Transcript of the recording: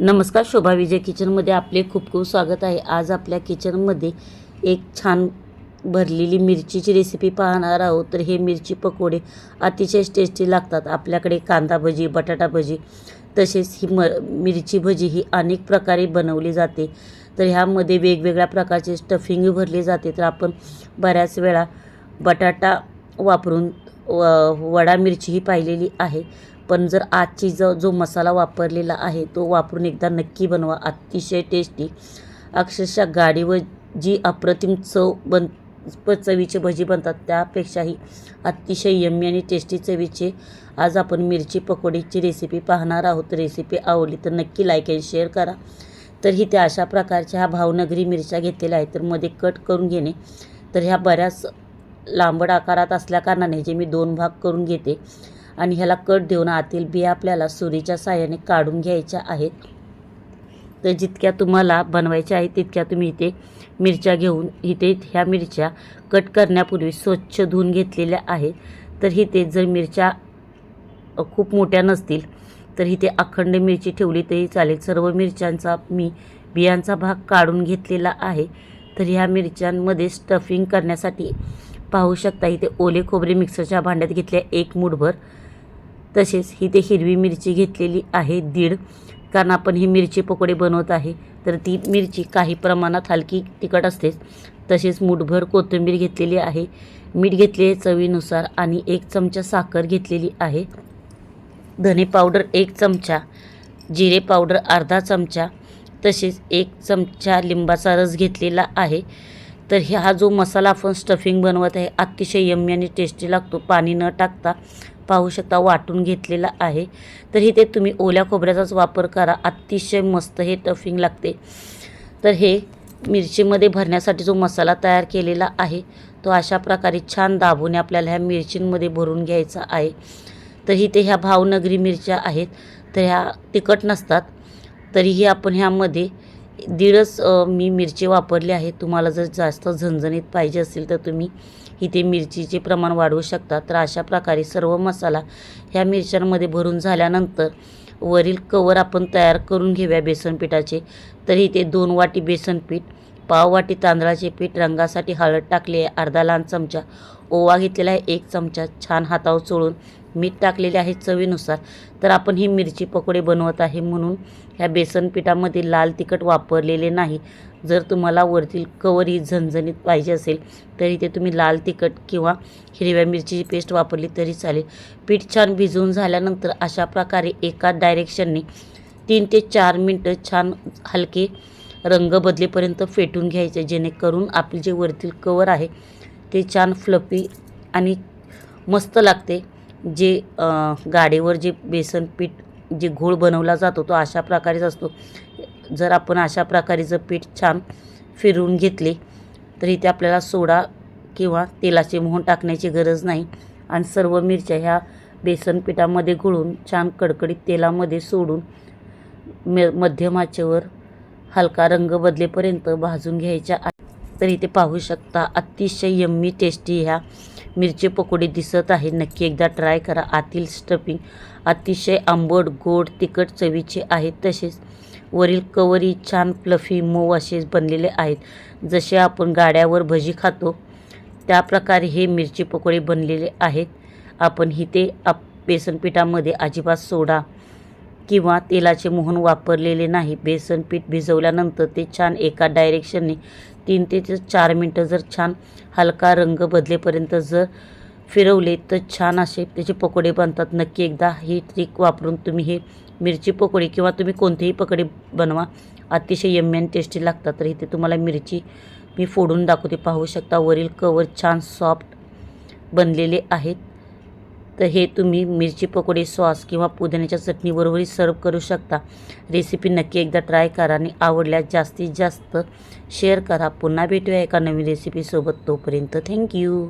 नमस्कार शोभा विजय किचनमध्ये आपले खूप खूप स्वागत आहे. आज आपल्या किचनमध्ये एक छान भरलेली मिरचीची रेसिपी पाहणार आहोत. तर हे मिरची पकोडे अतिशय टेस्टी लागतात. आपल्याकडे कांदा भजी बटाटा भजी तसेच ही म मिरची भजी ही अनेक प्रकारे बनवली जाते. तर ह्यामध्ये वेगवेगळ्या प्रकारचे स्टफिंग भरले जाते. तर आपण बऱ्याच वेळा बटाटा वापरून व वडा मिरची ही पाहिलेली आहे. पण जर आजची जो जो मसाला वापरलेला आहे तो वापरून एकदा नक्की बनवा. अतिशय टेस्टी अक्षरशः गाडीवर जी अप्रतिम चव बन प- चवीचे भजी बनतात त्यापेक्षाही अतिशय यम्मी आणि टेस्टी चवीचे. आज आपण मिरची पकोडीची रेसिपी पाहणार आहोत. रेसिपी आवडली तर नक्की लाईक आणि शेअर करा. तर ही त्या अशा प्रकारच्या ह्या भावनगरी मिरच्या घेतलेल्या आहेत तर मध्ये कट करून घेणे. तर ह्या बऱ्याच लांबड आकारात असल्या कारणाने जे मी दोन भाग करून घेते. आणि ह्याला कट देऊन आतील बिया आपल्याला सुरीच्या साहाय्याने काढून घ्यायच्या आहेत. तर जितक्या तुम्हाला बनवायच्या आहेत तितक्या तुम्ही इथे मिरच्या घेऊन इथे ह्या मिरच्या कट करण्यापूर्वी स्वच्छ धुवून घेतलेल्या आहेत. तर इथे जर मिरच्या खूप मोठ्या नसतील तर इथे अखंड मिरची ठेवली तरी चालेल. सर्व मिरच्यांचा मी बियांचा भाग काढून घेतलेला आहे. तर ह्या मिरच्यांमध्ये स्टफिंग करण्यासाठी पाहू शकता इथे ओले खोबरे मिक्सरच्या भांड्यात घेतल्या एक मुठभर. तसेच इथे हिरवी मिरची घेतलेली आहे दीड. कारण आपण ही मिरची पकोडे बनवत आहे तर ती मिरची काही प्रमाणात हलकी तिखट असतेच. तसेच मुठभर कोथिंबीर घेतलेली आहे. मीठ घेतले चवीनुसार आणि एक चमचा साखर घेतलेली आहे. धने पावडर एक चमचा जिरे पावडर अर्धा चमचा तसेच एक चमचा लिंबाचा रस घेतलेला आहे. तर ह्या हा जो मसाला आपण स्टफिंग बनवत आहे अतिशय यम्मी आणि टेस्टी लागतो. पाणी न टाकता पाहू शकता वाटून घेतलेला आहे. तर इथे तुम्ही ओल्या खोबऱ्याचाच वापर करा. अतिशय मस्त हे टफिंग लागते. तर हे मिरचीमध्ये भरण्यासाठी जो मसाला तयार केलेला आहे तो अशा प्रकारे छान दाबून आपल्याला ह्या मिरचींमध्ये भरून घ्यायचा आहे. तर इथे ह्या भावनगरी मिरच्या आहेत. तर ह्या तिखट नसतात तरीही आपण ह्यामध्ये दीडच मी मिरची वापरली आहे. तुम्हाला जर जास्त झणझणीत पाहिजे असेल तर तुम्ही इथे मिरचीचे प्रमाण वाढवू शकता. तर अशा प्रकारे सर्व मसाला ह्या मिरच्यांमध्ये भरून झाल्यानंतर वरील कवर आपण तयार करून घेऊया बेसन पिठाचे. तर इथे दोन वाटी बेसन पीठ पाव वाटी तांदळाचे पीठ रंगासाठी हळद टाकले अर्धा लहान चमचा. ओवा घेतलेला आहे. एक चमचा छान हातावर चोळून मीठ टाकलेले आहे चवीनुसार. तर आपण ही मिरची पकोडे बनवत आहे म्हणून ह्या बेसन पिठामध्ये लाल तिखट वापरलेले नाही. जर तुम्हाला वरतील कवर ही झणझणीत पाहिजे असेल तर इथे तुम्ही लाल तिखट किंवा हिरव्या मिरचीची पेस्ट वापरली तरी चालेल. पीठ छान भिजवून झाल्यानंतर अशा प्रकारे एका डायरेक्शनने तीन ते चार मिनटं छान हलके रंग बदलेपर्यंत फेटून घ्यायचे जेणेकरून आपले जे वरतील कवर आहे ते छान फ्लपी आणि मस्त लागते. जे गाडीवर जे बेसन पीठ जे घोळ बनवला जातो तो अशा प्रकारेच असतो. जर आपण अशा प्रकारे जर पीठ छान फिरवून घेतले तर इथे आपल्याला सोडा किंवा तेलाचे मोहन टाकण्याची गरज नाही. आणि सर्व मिरच्या ह्या बेसन पिठामध्ये घोळून छान कडकडीत तेलामध्ये सोडून मे मध्यम आचेवर हलका रंग बदलेपर्यंत भाजून घ्यायच्या तर इथे पाहू शकता. अतिशय यम्मी टेस्टी ह्या मिरची पकोडी दिसत आहे. नक्की एकदा ट्राय करा. आतील स्टफिंग अतिशय आंबट गोड तिखट चवीचे आहेत. तसेच वरील कवरी छान फ्लफी मऊ असे बनलेले आहेत. जसे आपण गाड्यावर भजी खातो त्या प्रकारे हे मिरची पकोडे बनलेले आहेत. आपण इथे आप बेसन पिठामध्ये अजिबात सोडा. किंवा तेलाचे मोहन वापरलेले नाही. बेसन पीठ भिजवल्यानंतर ते छान एका डायरेक्शनने तीन ते चार मिनटं जर छान हलका रंग बदलेपर्यंत जर फिरवले तर छान असे त्याचे पकोडे बनतात. नक्की एकदा ही ट्रिक वापरून तुम्ही हे मिरची पकोडे किंवा तुम्ही कोणतेही पकोडे बनवा. अतिशय यम्यन आणि टेस्टी लागतात. तर इथे तुम्हाला मिरची मी फोडून दाखवते. पाहू शकता वरील कवर छान सॉफ्ट बनलेले आहेत. तर हे तुम्ही मिरची पकोडे सॉस किंवा पुदिन्याच्या चटणीबरोबरही सर्व करू शकता. रेसिपी नक्की एकदा ट्राय करा आणि आवडल्यास जास्तीत जास्त शेअर करा. पुन्हा भेटूया एका नवीन रेसिपीसोबत तोपर्यंत थँक्यू